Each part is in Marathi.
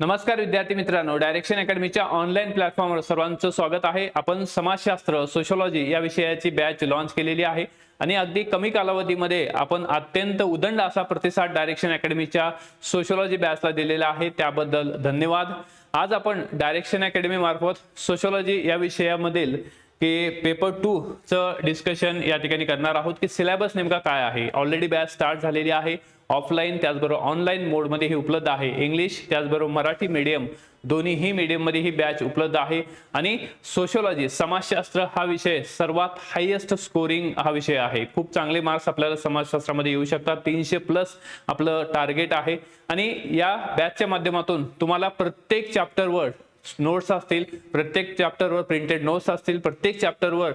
नमस्कार विद्यार्थी मित्रांनो डायरेक्शन अकॅडमीच्या ऑनलाईन प्लॅटफॉर्मवर सर्वांचं स्वागत आहे. आपण समाजशास्त्र सोशोलॉजी या विषयाची बॅच लॉन्च केलेली आहे. आणि अगदी कमी कालावधीमध्ये आपण अत्यंत उदंड असा प्रतिसाद डायरेक्शन अकॅडमीच्या सोशोलॉजी बॅचला दिलेला आहे. त्याबद्दल धन्यवाद. आज आपण डायरेक्शन अकॅडमी मार्फत सोशोलॉजी या विषयामधील की पेपर टू चं डिस्कशन या ठिकाणी करणार आहोत की सिलेबस नेमका काय आहे? ऑलरेडी बॅच स्टार्ट झालेली आहे. ऑफलाईन त्याचबरोबर ऑनलाईन मोडमध्ये ही उपलब्ध आहे. इंग्लिश त्याचबरोबर मराठी मीडियम दोन्हीही मीडियममध्ये ही बॅच उपलब्ध आहे. आणि सोशोलॉजी समाजशास्त्र हा विषय सर्वात हायेस्ट स्कोरिंग हा विषय आहे. खूप चांगले मार्क्स आपल्याला समाजशास्त्रामध्ये येऊ शकतात. तीनशे प्लस आपलं टार्गेट आहे. आणि या बॅचच्या माध्यमातून तुम्हाला प्रत्येक चॅप्टरवर नोट्स असतील प्रत्येक चॅप्टरवर प्रिंटेड नोट्स असतील प्रत्येक चॅप्टरवर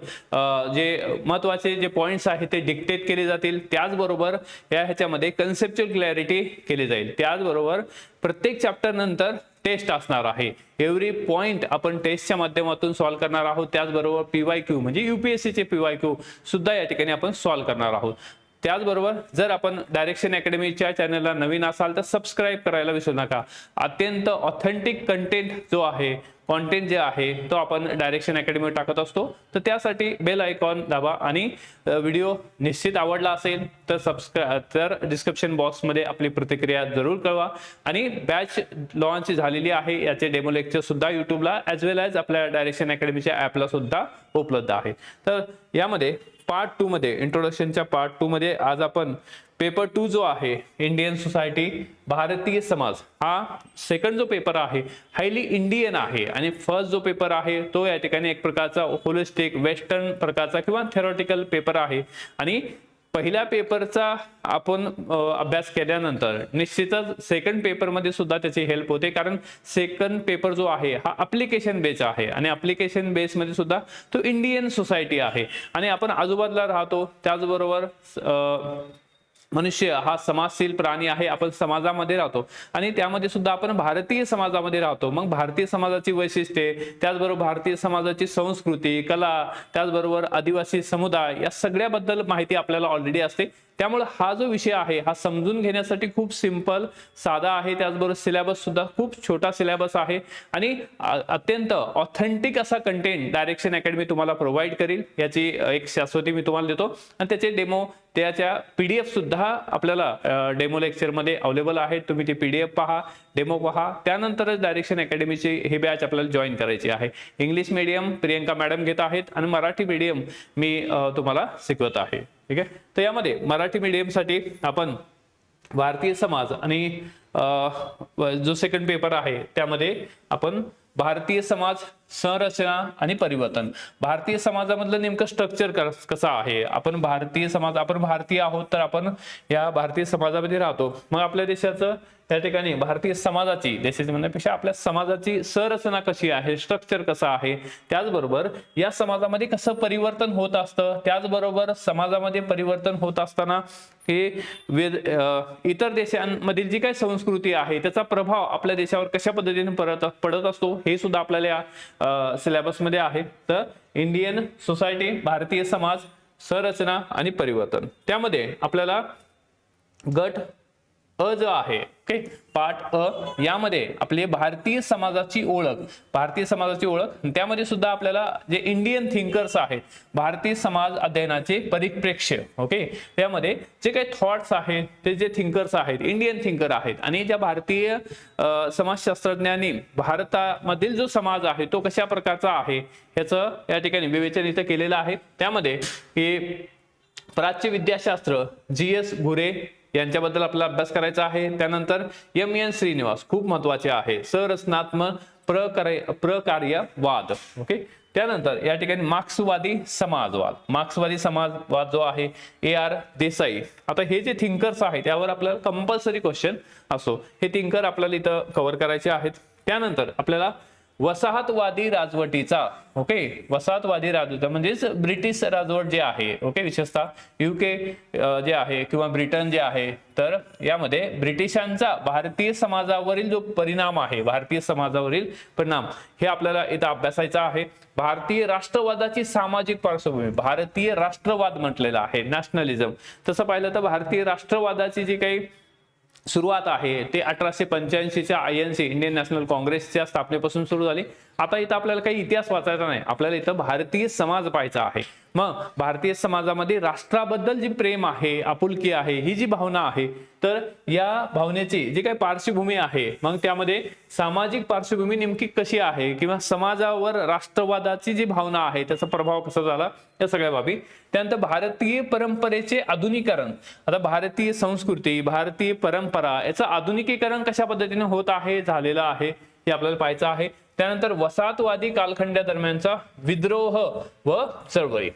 जे महत्त्वाचे जे पॉईंट्स आहेत ते डिक्टेट केले जातील. त्याचबरोबर या ह्याच्यामध्ये कन्सेप्च्युअल क्लॅरिटी केली जाईल. त्याचबरोबर प्रत्येक चॅप्टर नंतर टेस्ट असणार आहे. एव्हरी पॉइंट आपण टेस्टच्या माध्यमातून सॉल्व्ह करणार आहोत. त्याचबरोबर पीवाय क्यू म्हणजे युपीएससीचे पीवाय क्यू सुद्धा या ठिकाणी आपण सॉल्व्ह करणार आहोत. त्याचबरोबर जर आपण डायरेक्शन अकॅडमीच्या चॅनलला नवीन असाल तर सबस्क्राईब करायला विसरू नका. अत्यंत ऑथेंटिक कंटेंट जो आहे कॉन्टेंट जे आहे तो आपण डायरेक्शन अकॅडमी टाकत असतो. तर त्यासाठी बेल आयकॉन दाबा आणि व्हिडिओ निश्चित आवडला असेल तर सबस्क्राईब तर डिस्क्रिप्शन बॉक्समध्ये आपली प्रतिक्रिया जरूर कळवा. आणि बॅच लॉन्च झालेली आहे याचे डेमो लेक्चर सुद्धा युट्यूबला ॲज वेल ॲज आपल्या डायरेक्शन अकॅडमीच्या ॲपला सुद्धा उपलब्ध आहे. तर यामध्ये पार्ट टू मध्ये इंट्रोडक्शनच्या पार्ट टू मध्ये आज आपण पेपर टू जो आहे इंडियन सोसायटी भारतीय समाज हा सेकंड जो पेपर आहे हायली इंडियन आहे. आणि फर्स्ट जो पेपर आहे तो या ठिकाणी एक प्रकारचा होलिस्टिक वेस्टर्न प्रकारचा किंवा थेरॉटिकल पेपर आहे. आणि पहिल्या पेपरचा आपण अभ्यास केल्यानंतर निश्चितच सेकंड पेपरमध्ये सुद्धा त्याची हेल्प होते. कारण सेकंड पेपर जो आहे हा अप्लिकेशन बेस आहे. आणि अप्लिकेशन बेसमध्ये सुद्धा तो इंडियन सोसायटी आहे. आणि आपण आजूबाजूला राहतो. त्याचबरोबर मनुष्य हा समाजशील प्राणी आहे आपण समाजामध्ये राहतो. आणि त्यामध्ये सुद्धा आपण भारतीय समाजामध्ये राहतो. मग भारतीय समाजाची वैशिष्ट्ये त्याचबरोबर भारतीय समाजाची संस्कृती कला त्याचबरोबर आदिवासी समुदाय या सगळ्याबद्दल माहिती आपल्याला ऑलरेडी असते. त्यामुळे हा जो विषय आहे हा समजून घेण्यासाठी खूप सिंपल साधा आहे. त्याचबरोबर सिलेबस सुद्धा खूप छोटा सिलेबस आहे. आणि अत्यंत ऑथेंटिक असा कंटेंट डायरेक्शन अकॅडमी तुम्हाला प्रोव्हाइड करेल. याची एक शाश्वती मी तुम्हाला देतो. आणि त्याचे डेमो त्याच्या पीडीएफ सुद्धा आपल्याला डेमो लेक्चरमध्ये अवेलेबल आहेत. तुम्ही ती पीडीएफ पहा. डेमो पहा. त्यानंतरच डायरेक्शन अकॅडमीची ही बॅच आपल्याला जॉईन करायची आहे. इंग्लिश मीडियम प्रियंका मॅडम घेत आहेत आणि मराठी मीडियम मी तुम्हाला शिकवत आहे. ठीक आहे? तर यामध्ये मराठी मीडियमसाठी आपण भारतीय समाज आणि जो सेकंड पेपर आहे त्यामध्ये आपण भारतीय समाज संरचना आणि परिवर्तन. भारतीय समाजामधलं नेमकं स्ट्रक्चर कसं आहे? आपण भारतीय समाज आपण भारतीय आहोत तर आपण या भारतीय समाजामध्ये राहतो. मग आपल्या देशाचं त्या ठिकाणी भारतीय समाजाची देशाची म्हणण्यापेक्षा आपल्या समाजाची संरचना कशी आहे? स्ट्रक्चर कसं आहे? त्याचबरोबर या समाजामध्ये कसं परिवर्तन होत असतं? त्याचबरोबर समाजामध्ये परिवर्तन होत असताना हे वेद इतर देशांमधील जी काही संस्कृती आहे त्याचा प्रभाव आपल्या देशावर कशा पद्धतीने पडत पडत असतो हे सुद्धा आपल्याला सिलेबसमध्ये आहे. तर इंडियन सोसायटी भारतीय समाज संरचना आणि परिवर्तन. त्यामध्ये आपल्याला गट अ जो आहे. ओके? पार्ट अ. यामध्ये आपली भारतीय समाजाची ओळख. भारतीय समाजाची ओळख. त्यामध्ये सुद्धा आपल्याला जे इंडियन थिंकर्स आहेत भारतीय समाज अध्ययनाचे परिप्रेक्ष्य. ओके? त्यामध्ये जे काही थॉट्स आहेत ते जे थिंकर्स आहेत इंडियन थिंकर आहेत आणि ज्या भारतीय समाजशास्त्रज्ञांनी भारतामधील जो समाज आहे तो कशा प्रकारचा आहे ह्याचं या ठिकाणी विवेचन इथं केलेलं आहे. त्यामध्ये की प्राच्य विद्याशास्त्र जी एस घुरे यांच्याबद्दल आपला अभ्यास करायचा आहे. त्यानंतर एम एन श्रीनिवास खूप महत्त्वाचे आहे. संरचनात्मक प्रकार्य प्रकार्यवाद. ओके त्यानंतर या ठिकाणी मार्क्सवादी समाजवाद. मार्क्सवादी समाजवाद जो आहे ए आर देसाई. आता हे जे थिंकर्स आहेत त्यावर आपल्याला कंपल्सरी क्वेश्चन असो. हे थिंकर आपल्याला इथं कव्हर करायचे आहेत. त्यानंतर आपल्याला वसाहतवादी राजवटीचा ओके वसाहतवादी राजवट म्हणजेच ब्रिटिश राजवट जे आहे ओके विशेषतः युके जे आहे किंवा ब्रिटन जे आहे तर यामध्ये ब्रिटिशांचा भारतीय समाजावरील जो परिणाम आहे भारतीय समाजावरील परिणाम हे आपल्याला इथं अभ्यासायचा आहे. भारतीय राष्ट्रवादाची सामाजिक पार्श्वभूमी भारतीय राष्ट्रवाद म्हटलेला आहे नॅशनलिझम तसं पाहिलं तर भारतीय राष्ट्रवादाची जी काही सुरुवात आहे. ते अठराशे पंच्याऐंशीच्या I N C Indian National काँग्रेसच्या स्थापनेपासून सुरू झाली. आता इथं आपल्याला काही इतिहास वाचायचा नाही. आपल्याला इथं भारतीय समाज पाहायचा आहे. मग भारतीय समाजामध्ये राष्ट्राबद्दल जी प्रेम आहे आपुलकी आहे ही जी भावना आहे तर या भावनेची जी काही पार्श्वभूमी आहे मग त्यामध्ये सामाजिक पार्श्वभूमी नेमकी कशी आहे किंवा समाजावर राष्ट्रवादाची जी भावना आहे त्याचा प्रभाव कसा झाला या सगळ्या बाबी. त्यानंतर भारतीय परंपरेचे आधुनिकरण. आता भारतीय संस्कृती भारतीय परंपरा याचं आधुनिकीकरण कशा पद्धतीने होत आहे झालेलं आहे हे आपल्याला पाहायचं आहे. त्यानंतर वसाहतवादी कालखंडादरम्यानचा विद्रोह व चळवळी.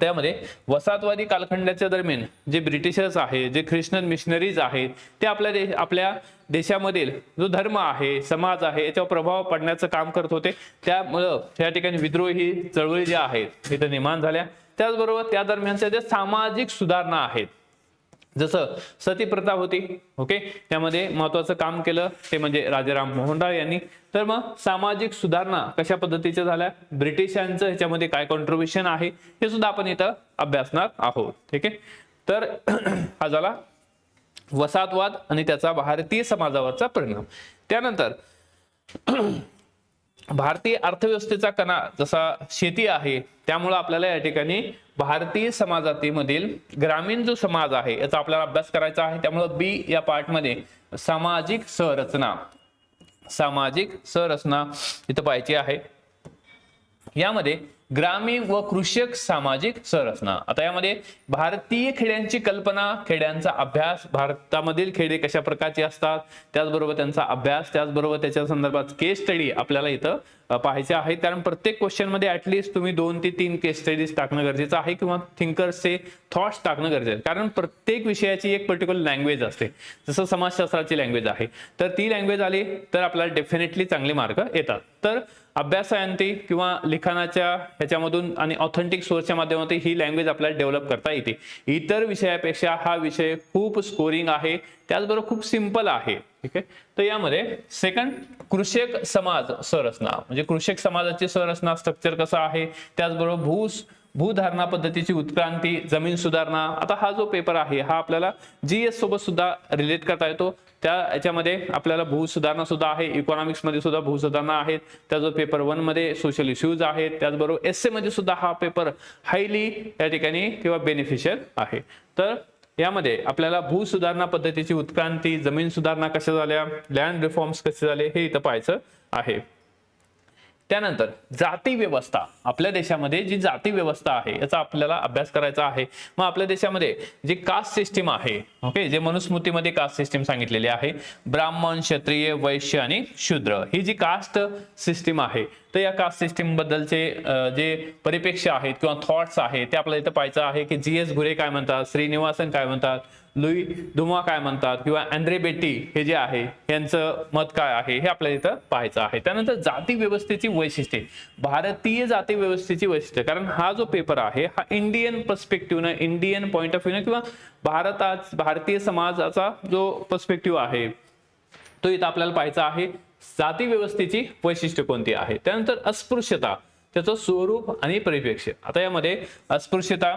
त्यामध्ये वसाहतवादी कालखंडाच्या दरम्यान जे ब्रिटिशर्स आहे जे ख्रिश्चन मिशनरीज आहेत ते आपल्या देश आपल्या देशामधील जो धर्म आहे समाज आहे याच्यावर प्रभाव पडण्याचं काम करत होते. त्यामुळं या ठिकाणी विद्रोही चळवळी ज्या आहेत तिथे निर्माण झाल्या. त्याचबरोबर त्या दरम्यानच्या ज्या सामाजिक सुधारणा आहेत जसं सती प्रथा होती ओके? त्यामध्ये महत्वाचं काम केलं ते म्हणजे राजाराम मोहन राय यांनी. तर मग सामाजिक सुधारणा कशा पद्धतीच्या झाल्या? ब्रिटिशांचं ह्याच्यामध्ये काय कॉन्ट्रीब्युशन आहे हे सुद्धा आपण इथं अभ्यासणार आहोत ठीक आहे? तर हा झाला वसाहतवाद आणि त्याचा भारतीय समाजावरचा परिणाम. त्यानंतर भारतीय अर्थव्यवस्थेचा कणा जसा शेती आहे त्यामुळं आपल्याला या ठिकाणी भारतीय समाजातीमधील ग्रामीण जो समाज आहे याचा आपल्याला अभ्यास करायचा आहे. त्यामुळं बी या पार्टमध्ये सामाजिक संरचना सामाजिक संरचना इथं पाहायची आहे. यामध्ये ग्रामीण व कृषक सामाजिक संरचना. आता यामध्ये भारतीय खेड्यांची कल्पना खेड्यांचा अभ्यास भारतामधील खेडे कशा प्रकारचे असतात त्याचबरोबर त्यांचा अभ्यास त्याचबरोबर त्याच्या संदर्भात केस स्टडी आपल्याला इथं पाहायचे आहे. कारण प्रत्येक क्वेश्चनमध्ये ऍटलिस्ट तुम्ही दोन ते तीन केस स्टडीज टाकणं गरजेचं आहे किंवा थिंकर्सचे थॉट्स टाकणं गरजेचं आहे. कारण प्रत्येक विषयाची एक पर्टिक्युलर लँग्वेज असते. जसं समाजशास्त्राची लँग्वेज आहे. तर ती लँग्वेज आली तर आपल्याला डेफिनेटली चांगले मार्क येतात. तर अभ्यासायंती किंवा लिखाणाच्या ह्याच्यामधून आणि ऑथेंटिक सोर्सच्या माध्यमातून ही लँग्वेज आपल्याला डेव्हलप करता येते. इतर विषयापेक्षा हा विषय खूप स्कोरिंग आहे. त्याचबरोबर खूप सिंपल आहे. ठीक आहे? तर यामध्ये सेकंड कृषक समाज संरचना. म्हणजे कृषक समाजाची संरचना स्ट्रक्चर कसं आहे? त्याचबरोबर भूस भूधारणा पद्धतीची उत्क्रांती जमीन सुधारणा. आता हा जो पेपर आहे हा आपल्याला जीएस सोबत सुद्धा रिलेट करता येतो. त्या याच्यामध्ये आपल्याला भूसुधारणा सुद्धा आहे इकॉनॉमिक्समध्ये सुद्धा भूसुधारणा आहेत त्याचबरोबर पेपर वनमध्ये सोशल इश्यूज आहेत त्याचबरोबर एसमध्ये सुद्धा हा पेपर हायली या ठिकाणी किंवा बेनिफिशियल आहे. तर यामध्ये आपल्याला भूसुधारणा पद्धतीची उत्क्रांती जमीन सुधारणा कशा झाल्या लँड रिफॉर्म्स कसे झाले हे इथं पाहायचं आहे. त्यानंतर जाती व्यवस्था. आपल्या देशामध्ये जी जाती व्यवस्था आहे याचा आपल्याला अभ्यास करायचा आहे. मग आपल्या देशामध्ये जी कास्ट सिस्टीम आहे ओके जे मनुस्मृतीमध्ये कास्ट सिस्टीम सांगितलेली आहे ब्राह्मण क्षत्रिय वैश्य आणि शूद्र ही जी कास्ट सिस्टीम आहे तर या कास्ट सिस्टीम बद्दलचे जे परिप्रेक्ष्य आहेत किंवा थॉट्स आहेत ते आपल्याला इथं पाहायचं आहे की जी एस घुरे काय म्हणतात श्रीनिवासन काय म्हणतात लुई धुमा काय म्हणतात किंवा अँड्रे बेटी हे जे आहे यांचं मत काय आहे हे आपल्याला इथं पाहायचं आहे. त्यानंतर जाती व्यवस्थेची वैशिष्ट्ये. भारतीय जाती व्यवस्थेची वैशिष्ट्ये. कारण हा जो पेपर आहे हा इंडियन पर्स्पेक्टिव्हनं इंडियन पॉईंट ऑफ व्ह्यूनं किंवा भारतात भारतीय समाजाचा जो पर्स्पेक्टिव्ह आहे तो इथं आपल्याला पाहायचा आहे. जाती व्यवस्थेची वैशिष्ट्य कोणती आहे त्यानंतर अस्पृश्यता. त्याचं स्वरूप आणि परिप्रेक्ष्य. आता यामध्ये अस्पृश्यता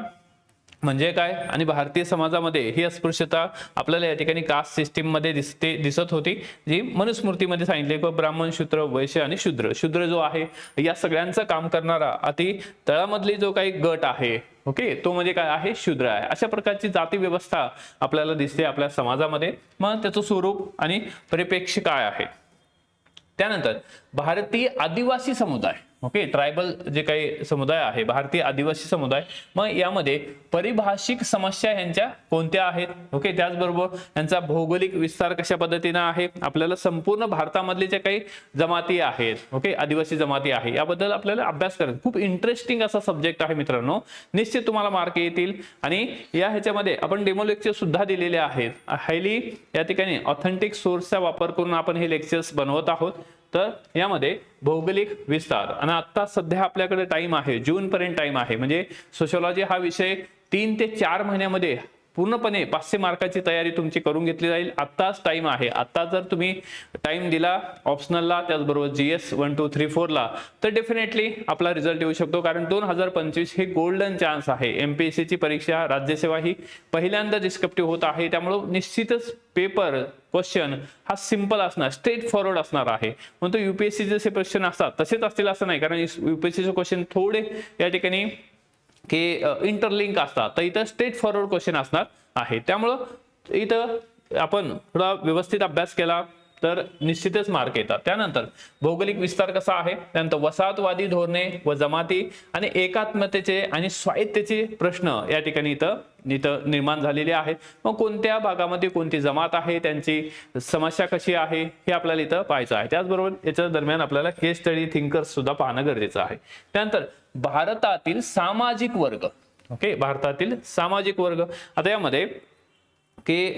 म्हणजे काय? आणि भारतीय समाजामध्ये ही अस्पृश्यता आपल्याला या ठिकाणी कास्ट सिस्टीममध्ये दिसते दिसत होती जी मनुस्मृतीमध्ये सांगितले किंवा ब्राह्मण शूद्र वैश्य आणि शूद्र. शूद्र जो आहे या सगळ्यांचं काम करणारा अति तळामधली जो काही गट आहे ओके तो म्हणजे काय आहे? शूद्र आहे. अशा प्रकारची जाती व्यवस्था आपल्याला दिसते आपल्या समाजामध्ये. मग त्याचं स्वरूप आणि परिपेक्ष काय आहे? त्यानंतर भारतीय आदिवासी समुदाय. ओके ट्रायबल जे काही समुदाय आहे भारतीय आदिवासी समुदाय मग यामध्ये परिभाषिक समस्या ह्यांच्या कोणत्या आहेत? ओके त्याचबरोबर यांचा भौगोलिक विस्तार कशा पद्धतीने आहे? आपल्याला संपूर्ण भारतामधले जे काही जमाती आहेत ओके आदिवासी जमाती आहे याबद्दल आपल्याला अभ्यास करायचा. खूप इंटरेस्टिंग असा सब्जेक्ट आहे मित्रांनो. निश्चित तुम्हाला मार्क येतील. आणि या ह्याच्यामध्ये आपण डेमो लेक्चर सुद्धा दिलेले आहेत. हायली या ठिकाणी ऑथेंटिक सोर्सचा वापर करून आपण हे लेक्चर्स बनवत आहोत. तर यामध्ये भौगोलिक विस्तार. आणि आत्ता सध्या आपल्याकडे टाइम आहे जून पर्यंत टाइम आहे. म्हणजे सोशोलॉजी हा विषय तीन ते चार महिन्यामध्ये पूर्णपणे पाचशे मार्काची तयारी तुमची करून घेतली जाईल. आत्ताच टाइम आहे. आत्ता जर तुम्ही टाइम दिला ऑप्शनलला त्याचबरोबर G S one two three फोरला तर डेफिनेटली आपला रिझल्ट येऊ शकतो. कारण दोन हजार पंचवीस हे गोल्डन चान्स आहे. एम पी एस सीची परीक्षा राज्यसेवा ही पहिल्यांदा डिस्क्रिप्टिव्ह होत आहे. त्यामुळं निश्चितच पेपर क्वेश्चन हा सिंपल असणार स्ट्रेट फॉरवर्ड असणार आहे. म्हणून युपीएससी जसे क्वेश्चन असतात तसेच असतील असं नाही. कारण युपीएससीचे क्वेश्चन थोडे या ठिकाणी की इंटरलिंक असतात. तर इथं स्ट्रेट फॉरवर्ड क्वेश्चन असणार आहे. त्यामुळं इथं आपण थोडा व्यवस्थित अभ्यास केला तर निश्चितच मार्क येतात. त्यानंतर भौगोलिक विस्तार कसा आहे? त्यानंतर वसाहतवादी धोरणे व जमाती आणि एकात्मतेचे आणि स्वायत्तेचे प्रश्न या ठिकाणी इथं इथं निर्माण झालेले आहेत. मग कोणत्या भागामध्ये कोणती जमात आहे? त्यांची समस्या कशी आहे? हे आपल्याला इथं पाहायचं आहे. त्याचबरोबर याच्या दरम्यान आपल्याला केस स्टडी थिंकर्स सुद्धा पाहणं गरजेचं आहे. त्यानंतर भारतातील सामाजिक वर्ग. ओके भारतातील सामाजिक वर्ग. आता यामध्ये की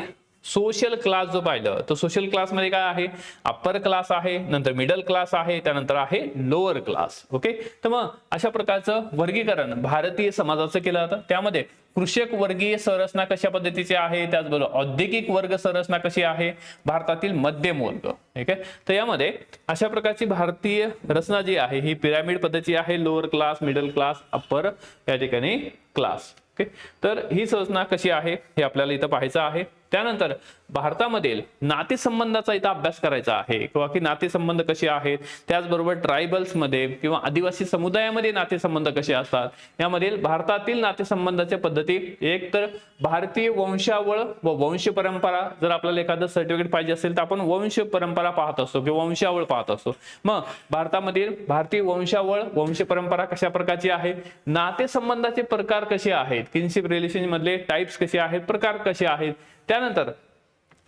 सोशल क्लास जो पाहिलं तर सोशल क्लासमध्ये काय आहे? अप्पर क्लास आहे नंतर मिडल क्लास आहे त्यानंतर आहे लोअर क्लास ओके तर मग अशा प्रकारचं वर्गीकरण भारतीय समाजाचं केलं जातं. त्यामध्ये कृषक वर्गीय संरचना कशा पद्धतीची आहे? त्याचबरोबर औद्योगिक वर्ग संरचना कशी आहे? भारतातील मध्यम वर्ग ठीक आहे तर यामध्ये अशा प्रकारची भारतीय रचना जी आहे ही पिरामिड पद्धती आहे lower class middle class upper या ठिकाणी क्लास ओके तर ही संरचना कशी आहे? हे आपल्याला इथं पाहायचं आहे. त्यानंतर भारतामधील नातेसंबंधाचा इथं अभ्यास करायचा आहे. किंवा की नातेसंबंध कसे आहेत? त्याचबरोबर ट्रायबल्समध्ये किंवा आदिवासी समुदायामध्ये नातेसंबंध कसे असतात? यामधील भारतातील नातेसंबंधाच्या पद्धती एक तर भारतीय वंशावळ व वंश परंपरा जर आपल्याला एखादं सर्टिफिकेट पाहिजे असेल तर आपण वंश परंपरा पाहत असतो किंवा वंशावळ पाहत असतो. मग भारतामधील भारतीय वंशावळ वंश परंपरा कशा प्रकारची आहे? नातेसंबंधाचे प्रकार कसे आहेत? किनशिप रिलेशन मधले टाईप्स कसे आहेत? प्रकार कसे आहेत? त्यानंतर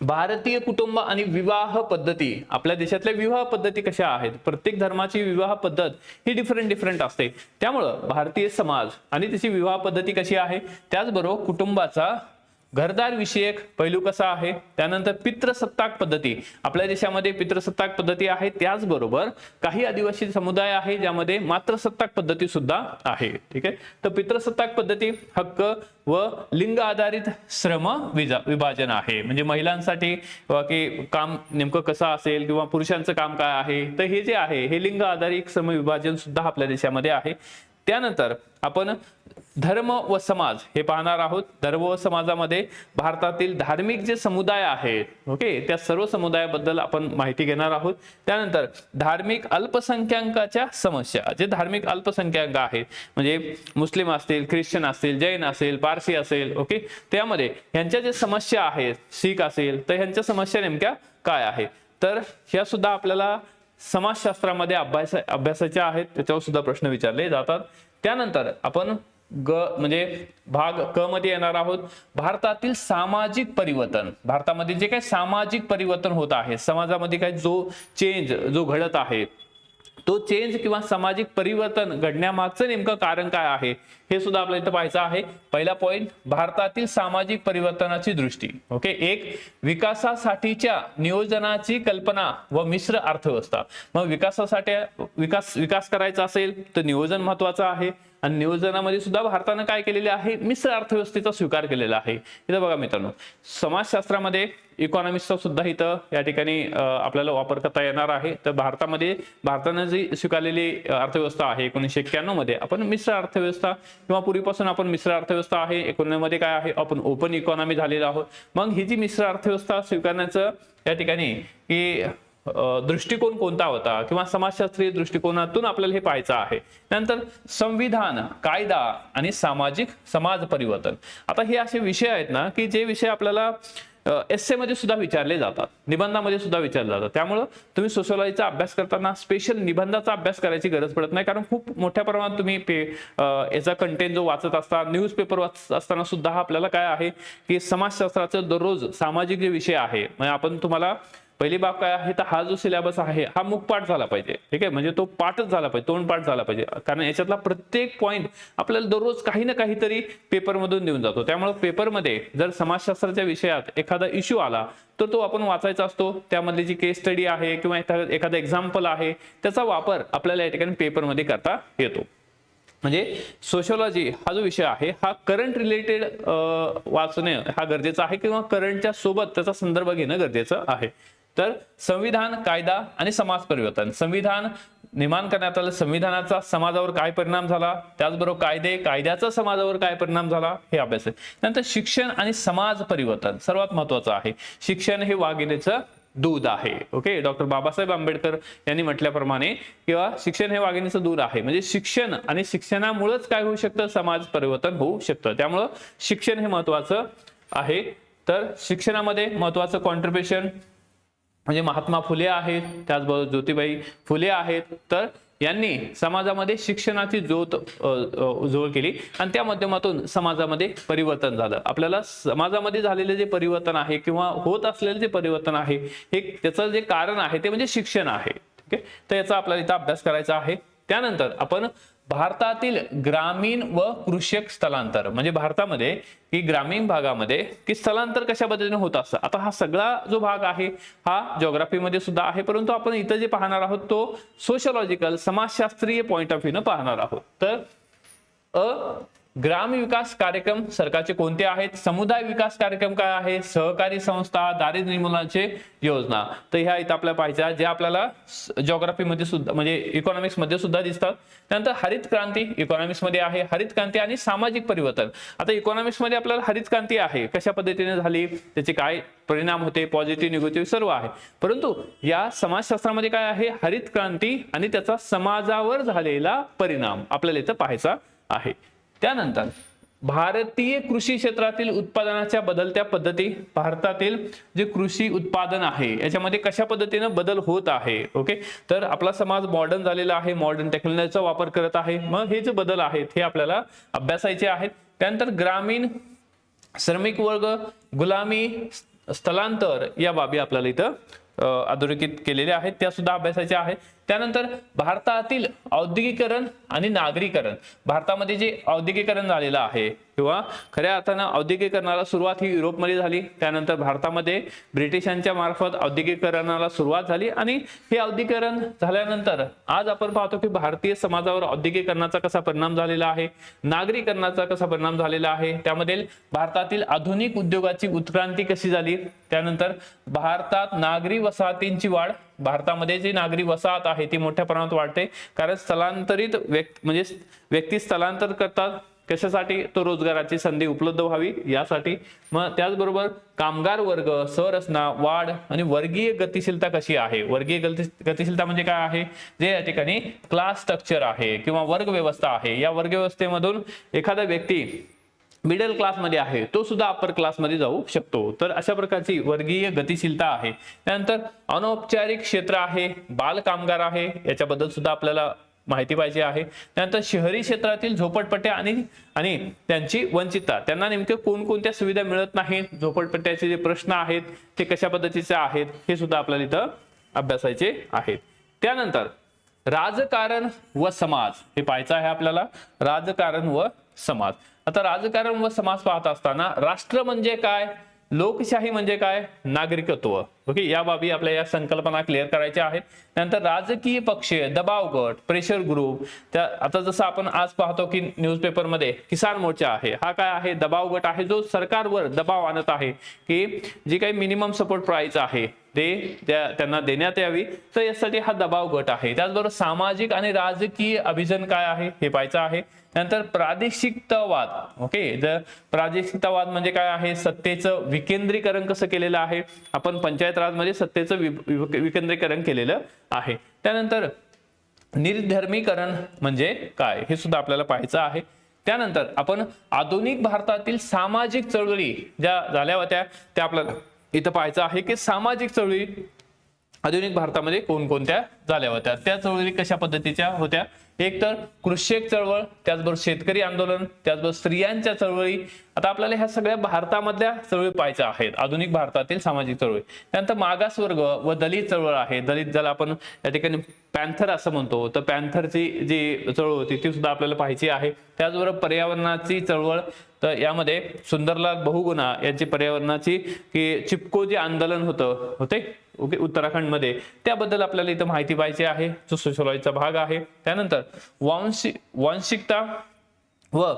भारतीय कुटुंब आणि विवाह पद्धती. आपल्या देशातल्या विवाह पद्धती कशा आहेत? प्रत्येक धर्माची विवाह पद्धत ही डिफरंट डिफरंट असते. त्यामुळं भारतीय समाज आणि त्याची विवाह पद्धती कशी आहे? त्याचबरोबर कुटुंबाचा घरदार विषयक पैलू कसा आहे? त्यानंतर पितृसत्ताक पद्धती. आपल्या देशामध्ये पितृसत्ताक पद्धती आहे त्याचबरोबर काही आदिवासी समुदाय आहे ज्यामध्ये मात्रसत्ताक पद्धती सुद्धा आहे. ठीक आहे? तर पितृसत्ताक पद्धती हक्क व लिंग आधारित श्रम विभाजन आहे. म्हणजे महिलांसाठी की काम नेमकं कसं असेल किंवा पुरुषांचं काम काय आहे? तर हे जे आहे हे लिंग आधारित श्रम विभाजन सुद्धा आपल्या देशामध्ये आहे. त्यानंतर आपण धर्म व समाज हे पाहणार आहोत. धर्म व समाजामध्ये भारतातील धार्मिक जे समुदाय आहेत ओके त्या सर्व समुदायाबद्दल आपण माहिती घेणार आहोत. त्यानंतर धार्मिक अल्पसंख्याकाच्या समस्या. जे धार्मिक अल्पसंख्याक आहेत म्हणजे मुस्लिम असतील ख्रिश्चन असतील जैन असेल पारसी असेल ओके त्यामध्ये ह्यांच्या जे समस्या आहेत शीख असेल तर ह्यांच्या समस्या नेमक्या काय आहे तर ह्या सुद्धा आपल्याला समाजशास्त्रामध्ये अभ्यास अभ्यासाच्या आहेत त्याच्यावर सुद्धा प्रश्न विचारले जातात. त्यानंतर आपण ग म्हणजे भाग क मध्ये येणार आहोत. भारतातील सामाजिक परिवर्तन. भारतामध्ये जे काही सामाजिक परिवर्तन होत आहे समाजामध्ये काही जो चेंज जो घडत आहे तो चेंज किंवा सामाजिक परिवर्तन घडण्यामागचं नेमकं कारण काय आहे हे सुद्धा आपल्याला इथं पाहायचं आहे. पहिला पॉइंट भारतातील सामाजिक परिवर्तनाची दृष्टी. ओके एक विकासासाठीच्या नियोजनाची कल्पना व मिश्र अर्थव्यवस्था. मग विकासासाठी विकास विकास करायचा असेल तर नियोजन महत्वाचं आहे. आणि नियोजनामध्ये सुद्धा भारतानं काय केलेले आहे? मिश्र अर्थव्यवस्थेचा स्वीकार केलेला आहे. इथं बघा मित्रांनो समाजशास्त्रामध्ये इकॉनॉमिक्सचा सुद्धा इथं या ठिकाणी आपल्याला वापर करता येणार आहे. तर भारतामध्ये भारतानं जी स्वीकारलेली अर्थव्यवस्था आहे एकोणीसशे एक्क्याण्णवमध्ये आपण मिश्र अर्थव्यवस्था किंवा पूर्वीपासून आपण मिश्र अर्थव्यवस्था आहे एकोणीसमध्ये काय आहे? आपण ओपन इकॉनॉमी झालेलो आहोत. मग ही जी मिश्र अर्थव्यवस्था स्वीकारण्याचं या ठिकाणी की दृष्टिकोन कोणता होता किंवा समाजशास्त्रीय दृष्टिकोनातून आपल्याला हे पाहायचं आहे. नंतर संविधान कायदा आणि सामाजिक समाज परिवर्तन. आता हे असे विषय आहेत ना की जे विषय आपल्याला एसमध्ये सुद्धा विचारले जातात. निबंधामध्ये सुद्धा विचारले जातात. त्यामुळं तुम्ही सोशोलॉजीचा अभ्यास करताना स्पेशल निबंधाचा अभ्यास करायची गरज पडत नाही. कारण खूप मोठ्या प्रमाणात तुम्ही पे अ, याचा कंटेंट जो वाचत असता न्यूजपेपर वाचत असताना सुद्धा आपल्याला काय आहे की समाजशास्त्राचं दररोज सामाजिक जे विषय आहे म्हणजे आपण तुम्हाला पहिली बाब काय आहे तर हा जो सिलेबस आहे हा मुखपाठ झाला पाहिजे. ठीक आहे? म्हणजे तो पाठच झाला पाहिजे तोंडपाठ झाला पाहिजे. कारण याच्यातला प्रत्येक पॉईंट आपल्याला दररोज काही ना काहीतरी पेपरमधून देऊन जातो. त्यामुळे पेपरमध्ये जर समाजशास्त्राच्या विषयात एखादा इश्यू आला तर तो आपण वाचायचा असतो. त्यामधली जी केस स्टडी आहे किंवा एखादा एक्झाम्पल आहे त्याचा वापर आपल्याला या ठिकाणी पेपरमध्ये करता येतो. म्हणजे सोशोलॉजी हा जो विषय आहे हा करंट रिलेटेड वाचणे हा गरजेचा आहे किंवा करंटच्या सोबत त्याचा संदर्भ घेणं गरजेचं आहे. तर संविधान कायदा आणि समाज परिवर्तन. संविधान निर्माण करण्यात आलं. संविधानाचा समाजावर काय परिणाम झाला? त्याचबरोबर कायदे कायद्याचा समाजावर काय परिणाम झाला? हे अभ्यास आहे. नंतर शिक्षण आणि समाज परिवर्तन सर्वात महत्वाचं आहे. शिक्षण हे वाघिणीचं दूध आहे. ओके डॉक्टर बाबासाहेब आंबेडकर यांनी म्हटल्याप्रमाणे किंवा शिक्षण हे वाघिणीचं दूध आहे. म्हणजे शिक्षण आणि शिक्षणामुळेच काय होऊ शकतं? समाज परिवर्तन होऊ शकतं. त्यामुळं शिक्षण हे महत्वाचं आहे. तर शिक्षणामध्ये महत्वाचं कॉन्ट्रीब्युशन म्हणजे महात्मा फुले आहेत त्याचबरोबर ज्योतिबाई फुले आहेत. तर यांनी समाजामध्ये शिक्षणाची ज्योत जोड केली आणि त्या माध्यमातून समाजामध्ये परिवर्तन झालं. आपल्याला समाजामध्ये झालेले जे परिवर्तन आहे किंवा होत असलेले जे परिवर्तन आहे हे त्याचं जे कारण आहे ते म्हणजे शिक्षण आहे. ठीक आहे? तर याचा आपल्याला इथं अभ्यास करायचा आहे. त्यानंतर आपण भारतातील ग्रामीण व कृषक स्थलांतर म्हणजे भारतामध्ये की ग्रामीण भागामध्ये की स्थलांतर कशा पद्धतीने होत असतं? आता हा सगळा जो भाग आहे हा ज्योग्राफीमध्ये सुद्धा आहे परंतु आपण इथं जे पाहणार आहोत तो सोशलॉजिकल समाजशास्त्रीय पॉईंट ऑफ व्ह्यूनं पाहणार आहोत. तर अ ग्राम विकास कार्यक्रम सरकारचे कोणते आहेत? समुदाय विकास कार्यक्रम काय आहे? सहकारी संस्था दारिद्र्य निर्मूलनाचे योजना. तर ह्या इथं आपल्याला पाहिजे जे आपल्याला जॉग्राफीमध्ये सुद्धा म्हणजे इकॉनॉमिक्समध्ये सुद्धा दिसतात. त्यानंतर हरित क्रांती इकॉनॉमिक्समध्ये आहे. हरित क्रांती आणि सामाजिक परिवर्तन. आता इकॉनॉमिक्समध्ये आपल्याला हरित क्रांती आहे. कशा पद्धतीने झाली? त्याचे काय परिणाम होते? पॉझिटिव्ह निगेटिव्ह सर्व आहे. परंतु या समाजशास्त्रामध्ये काय आहे? हरित क्रांती आणि त्याचा समाजावर झालेला परिणाम आपल्याला इथं पाहायचा आहे. त्यानंतर भारतीय कृषी क्षेत्रातील उत्पादनाच्या बदलत्या पद्धती भारतातील जे कृषी उत्पादन आहे याच्यामध्ये कशा पद्धतीनं बदल होत आहे ओके? तर आपला समाज मॉडर्न झालेला आहे मॉडर्न टेक्नॉलॉजीचा वापर करत आहे. मग हे जे बदल आहेत हे आपल्याला अभ्यासायचे आहेत. त्यानंतर ग्रामीण श्रमिक वर्ग गुलामी स्थलांतर या बाबी आपल्याला इथं अधोरेखित केलेल्या आहेत. त्या सुद्धा अभ्यासाच्या आहेत. त्यानंतर भारतातील औद्योगिकरण आणि नागरीकरण. भारतामध्ये जे औद्योगिकरण झालेलं आहे किंवा खऱ्या अर्थानं औद्योगिकरणाला सुरुवात ही युरोपमध्ये झाली. त्यानंतर भारतामध्ये ब्रिटिशांच्या मार्फत औद्योगिकरणाला सुरुवात झाली आणि हे औद्योगिकरण झाल्यानंतर आज आपण पाहतो की भारतीय समाजावर औद्योगिकरणाचा कसा परिणाम झालेला आहे नागरीकरणाचा कसा परिणाम झालेला आहे त्यामध्ये भारतातील आधुनिक उद्योगाची उत्क्रांती कशी झाली त्यानंतर भारतात नागरी वसाहतींची वाढ भारतामध्ये जी नागरी वसाहत आहे ती मोठ्या प्रमाणात वाढते. कारण स्थलांतरित व्यक्ती म्हणजे व्यक्ती स्थलांतर करतात कशासाठी तो रोजगाराची संधी उपलब्ध व्हावी यासाठी? मग त्याचबरोबर कामगार वर्ग संरचना वाढ आणि वर्गीय गतिशीलता कशी आहे? वर्गीय गति गतिशीलता म्हणजे काय आहे? जे या ठिकाणी क्लास स्ट्रक्चर आहे किंवा वर्ग व्यवस्था आहे या वर्ग व्यवस्थेमधून एखादा व्यक्ती मिडल क्लासमध्ये आहे तो सुद्धा अप्पर क्लासमध्ये जाऊ शकतो. तर अशा प्रकारची वर्गीय गतिशीलता आहे. त्यानंतर अनौपचारिक क्षेत्र आहे बालकामगार आहे याच्याबद्दल सुद्धा आपल्याला माहिती पाहिजे आहे. त्यानंतर शहरी क्षेत्रातील झोपडपट्ट्या आणि आणि त्यांची वंचितता. त्यांना नेमके कोणकोणत्या सुविधा मिळत नाहीत? झोपडपट्ट्याचे जे प्रश्न आहेत ते कशा पद्धतीचे आहेत हे सुद्धा आपल्याला इथं अभ्यासायचे आहेत. त्यानंतर राजकारण व समाज हे पाहायचं आहे आपल्याला. राजकारण व समाज. आता राजकारण व समाज पाहत असताना राष्ट्र म्हणजे काय? लोकशाही म्हणजे काय? नागरिकत्व. ओके या बाबी आपल्या या संकल्पना क्लिअर करायच्या आहेत. त्यानंतर राजकीय पक्ष दबाव गट प्रेशर ग्रुप त्या आता जसं आपण आज पाहतो की न्यूजपेपरमध्ये किसान मोर्चा आहे. हा काय आहे? दबाव गट आहे जो सरकारवर दबाव आणत आहे. की जी काही मिनिमम सपोर्ट प्राईस आहे ते त्या त्यांना देण्यात यावी. तर यासाठी हा दबाव गट आहे. त्याचबरोबर सामाजिक आणि राजकीय अभिजन काय आहे? हे पाहायचं आहे. नंतर प्रादेशिकतावाद. ओके जर प्रादेशिकतावाद म्हणजे काय आहे? सत्तेचं विकेंद्रीकरण कसं केलेलं आहे? आपण पंचायत राजमध्ये सत्तेचं वि- विकेंद्रीकरण केलेलं आहे. त्यानंतर निर्धर्मीकरण म्हणजे काय? हे सुद्धा आपल्याला पाहायचं आहे. त्यानंतर आपण आधुनिक भारतातील सामाजिक चळवळी ज्या झाल्या होत्या त्या आपल्याला इथं पाहायचं आहे की सामाजिक चळवळी आधुनिक भारतामध्ये कोणकोणत्या झाल्या होत्या? त्या चळवळी कशा पद्धतीच्या होत्या? एक तर कृषी चळवळ त्याचबरोबर शेतकरी आंदोलन त्याचबरोबर स्त्रियांच्या चळवळी. आता आपल्याला ह्या सगळ्या भारतामधल्या चळवळी पाहायच्या आहेत. आधुनिक भारतातील सामाजिक चळवळी. त्यानंतर मागासवर्ग व दलित चळवळ आहे. दलित ज्याला आपण या ठिकाणी पॅन्थर असं म्हणतो. तर पॅन्थरची जी चळवळ होती ती सुद्धा आपल्याला पाहायची आहे. त्याचबरोबर पर्यावरणाची चळवळ. तर यामध्ये सुंदरलाल बहुगुणा यांची पर्यावरणाची की चिपको जे आंदोलन होतं होते? ओके उत्तराखंडमध्ये. त्याबद्दल आपल्याला इथं माहिती पाहिजे आहे जो सोशलॉजीचा भाग आहे. त्यानंतर वांशिक वांशिकता व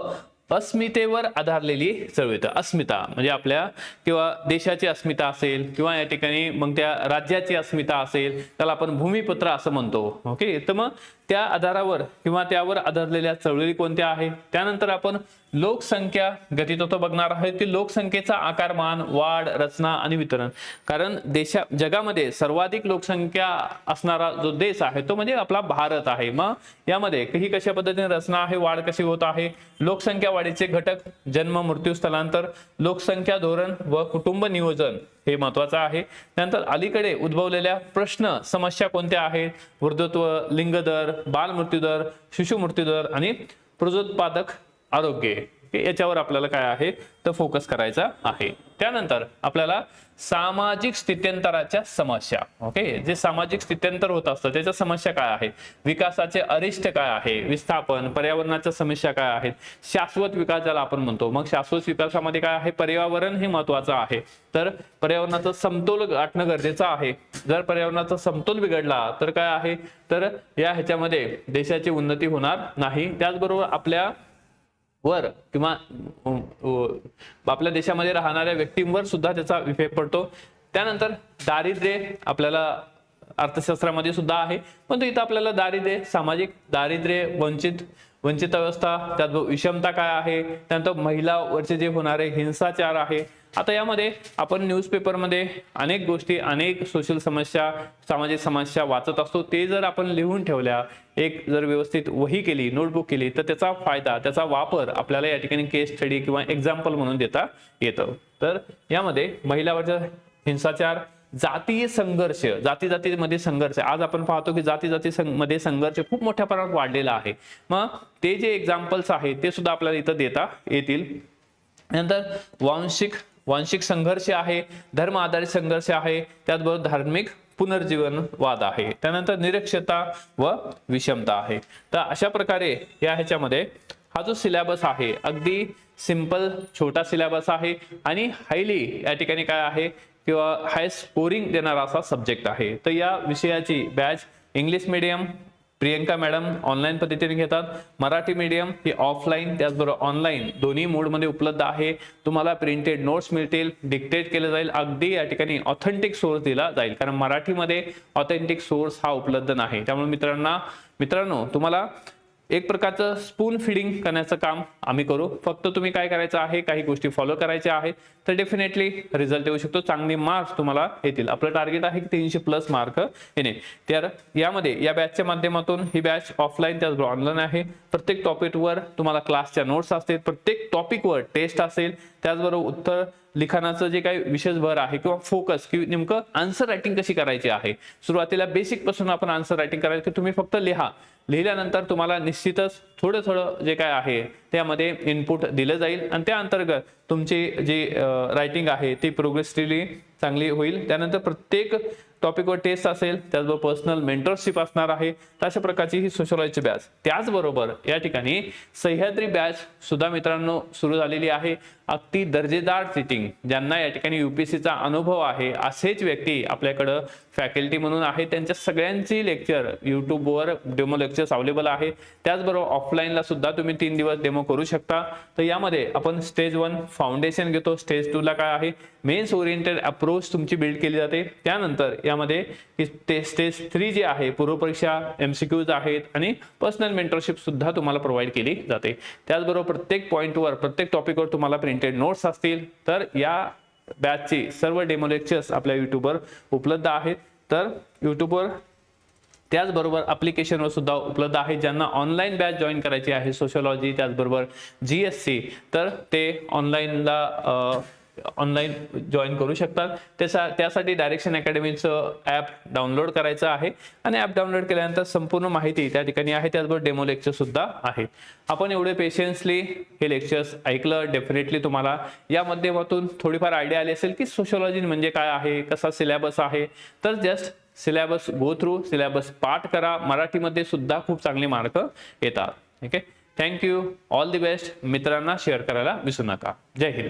अस्मितेवर आधारलेली चळवळ. अस्मिता म्हणजे आपल्या किंवा देशाची अस्मिता असेल किंवा या ठिकाणी मग त्या राज्याची अस्मिता असेल त्याला आपण भूमिपुत्र असं म्हणतो. ओके तर मग त्या आधारावर किंवा त्यावर आधारलेल्या चळवळी कोणत्या आहे? त्यानंतर आपण लोकसंख्या गतितत्व बघणार आहे. की लोकसंख्येचा आकारमान वाढ रचना आणि वितरण. कारण देशा जगामध्ये सर्वाधिक लोकसंख्या असणारा जो देश आहे तो म्हणजे आपला भारत आहे. मग यामध्ये ही कशा पद्धतीने रचना आहे वाढ कशी होत आहे? लोकसंख्या वाढीचे घटक जन्म मृत्यू स्थलांतर लोकसंख्या धोरण व कुटुंब नियोजन. हे महत्वाचं आहे. त्यानंतर अलीकडे उद्भवलेल्या प्रश्न समस्या कोणत्या आहेत? वृद्धत्व लिंगदर बाल मृत्यूदर शिशु मृत्यूदर आणि प्रजोत्पादक आरोग्य. हे याच्यावर आपल्याला काय आहे? तर फोकस करायचा आहे. त्यानंतर आपल्याला सामाजिक स्थित्यंतराच्या समस्या. ओके जे सामाजिक स्थित्यंतर होत असतं त्याच्या समस्या काय आहेत? विकासाचे अरिष्ट काय आहे? विस्थापन पर्यावरणाच्या समस्या काय आहेत? शाश्वत विकास ज्याला आपण म्हणतो. मग शाश्वत विकासामध्ये काय आहे? पर्यावरण हे महत्वाचं आहे. तर पर्यावरणाचा समतोल गाठणं गरजेचं आहे. जर पर्यावरणाचा समतोल बिघडला तर काय आहे? तर या ह्याच्यामध्ये देशाची उन्नती होणार नाही. त्याचबरोबर आपल्या वर किंवा आपल्या देशामध्ये राहणाऱ्या व्यक्तींवर सुद्धा त्याचा इफेक्ट पडतो. त्यानंतर दारिद्र्य आपल्याला अर्थशास्त्रामध्ये सुद्धा आहे. पण तो इथं आपल्याला दारिद्र्य सामाजिक दारिद्र्य वंचित वंचित अवस्था त्यात विषमता काय आहे? त्यानंतर महिलावरचे जे होणारे हिंसाचार आहे आता यामध्ये आपण न्यूजपेपरमध्ये अनेक गोष्टी अनेक सोशल समस्या सामाजिक समस्या वाचत असतो. ते जर आपण लिहून ठेवल्या एक जर व्यवस्थित वही केली नोटबुक केली तर त्याचा फायदा त्याचा वापर आपल्याला या ठिकाणी केस स्टडी किंवा एक्झाम्पल म्हणून देता येतं. तर यामध्ये महिलावरचा हिंसाचार जातीय संघर्ष जाती जातीमध्ये संघर्ष. आज आपण पाहतो की जाती जाती सं- मध्ये संघर्ष खूप मोठ्या प्रमाणात वाढलेला आहे. मग ते जे एक्झाम्पल्स आहेत ते सुद्धा आपल्याला इथं देता येतील. नंतर वांशिक वांशिक संघर्ष आहे धर्म आधारित संघर्ष आहे त्याचबरोबर धार्मिक पुनर्जीवनवाद आहे. त्यानंतर निरक्षता व विषमता आहे. तर अशा प्रकारे या ह्याच्यामध्ये हा जो सिलेबस आहे अगदी सिंपल छोटा सिलेबस आहे आणि हायली या ठिकाणी काय आहे किंवा हाय स्कोरिंग देणारा असा सब्जेक्ट आहे. तर या विषयाची batch English medium Priyanka madam online पद्धतीने घेतात. मराठी मीडियम ही ऑफलाईन त्याचबरोबर ऑनलाईन दोन्ही मोडमध्ये उपलब्ध आहे. तुम्हाला प्रिंटेड नोट्स मिळतील डिक्टेट केलं जाईल. अगदी या ठिकाणी ऑथेंटिक सोर्स दिला जाईल. कारण मराठीमध्ये ऑथेंटिक सोर्स हा उपलब्ध नाही. त्यामुळे मित्रांना मित्रांनो तुम्हाला एक प्रकारचं स्पून फिडिंग करण्याचं काम आम्ही करू. फक्त तुम्ही काय करायचं आहे काही गोष्टी फॉलो करायच्या आहेत तर डेफिनेटली रिझल्ट येऊ शकतो. चांगले मार्क्स तुम्हाला येतील. आपलं टार्गेट आहे की तीनशे प्लस मार्क येणे. तर यामध्ये या बॅचच्या माध्यमातून ही बॅच ऑफलाईन त्याचबरोबर ऑनलाईन आहे. प्रत्येक टॉपिकवर तुम्हाला क्लासच्या नोट्स असतील. प्रत्येक टॉपिकवर टेस्ट असेल. त्याचबरोबर उत्तर लिखाणाचं जे काही विशेष भर आहे किंवा फोकस की नेमकं आन्सर रायटिंग कशी करायची आहे? सुरुवातीला बेसिकपासून आपण आन्सर रायटिंग करायचं की तुम्ही फक्त लिहा. लिहिल्यानंतर तुम्हाला निश्चितच थोडं थोडं जे काय आहे त्यामध्ये इनपुट दिलं जाईल. आणि त्या अंतर्गत तुमची जी रायटिंग आहे ती प्रोग्रेसिव्हली चांगली होईल. त्यानंतर प्रत्येक टॉपिकवर टेस्ट असेल त्याचबरोबर पर्सनल मेंटरशिप असणार आहे तर अशा प्रकारची ही सोशलॉजीची बॅच त्याचबरोबर या ठिकाणी सह्याद्री बॅच सुद्धा मित्रांनो सुरू झालेली आहे. अगदी दर्जेदार सिटिंग ज्यांना या ठिकाणी युपीएससीचा अनुभव आहे असेच व्यक्ती आपल्याकडं फॅकल्टी म्हणून आहे. त्यांच्या सगळ्यांची लेक्चर युट्यूबवर डेमो लेक्चर्स अवेलेबल आहे. त्याचबरोबर ऑफलाईनला सुद्धा तुम्ही तीन दिवस डेमो करू शकता. तर यामध्ये आपण स्टेज वन फाउंडेशन घेतो. स्टेज टूला काय आहे? मेन्स ओरिएंटेड अप्रोच तुमची बिल्ड केली जाते. त्यानंतर त्यामध्ये ते स्टेज थ्री जे आहे पूर्वपरीक्षा एमसीक्यूज आहेत आणि पर्सनल मेंटरशिप सुद्धा तुम्हाला प्रोव्हाइड केली जाते. त्याचबरोबर प्रत्येक पॉईंटवर प्रत्येक टॉपिकवर तुम्हाला प्रिंटेड नोट्स असतील. तर या बॅचचे सर्व डेमो लेक्चर्स आपल्या युट्यूबवर उपलब्ध आहेत. तर युट्यूबवर त्याचबरोबर अप्लिकेशनवर सुद्धा उपलब्ध आहे ज्यांना ऑनलाईन बॅच जॉईन करायची आहे सोशोलॉजी त्याचबरोबर जी एस सी तर ते ऑनलाईनला ऑनलाईन जॉईन करू शकतात. त्याचा त्यासाठी डायरेक्शन अकॅडमीचं ॲप डाउनलोड करायचं आहे. आणि ॲप डाउनलोड केल्यानंतर संपूर्ण माहिती त्या ठिकाणी आहे. त्याचबरोबर डेमो लेक्चर सुद्धा आहे. आपण एवढे पेशन्सली हे लेक्चर्स ऐकलं डेफिनेटली तुम्हाला या माध्यमातून थोडीफार आयडिया आली असेल की सोशोलॉजी म्हणजे काय आहे कसा सिलेबस आहे. तर just syllabus go through syllabus पाठ करा. मराठीमध्ये सुद्धा खूप चांगले मार्क येतात. ठीक आहे thank you all the best मित्रांना शेअर करायला विसरू नका. जय हिंद.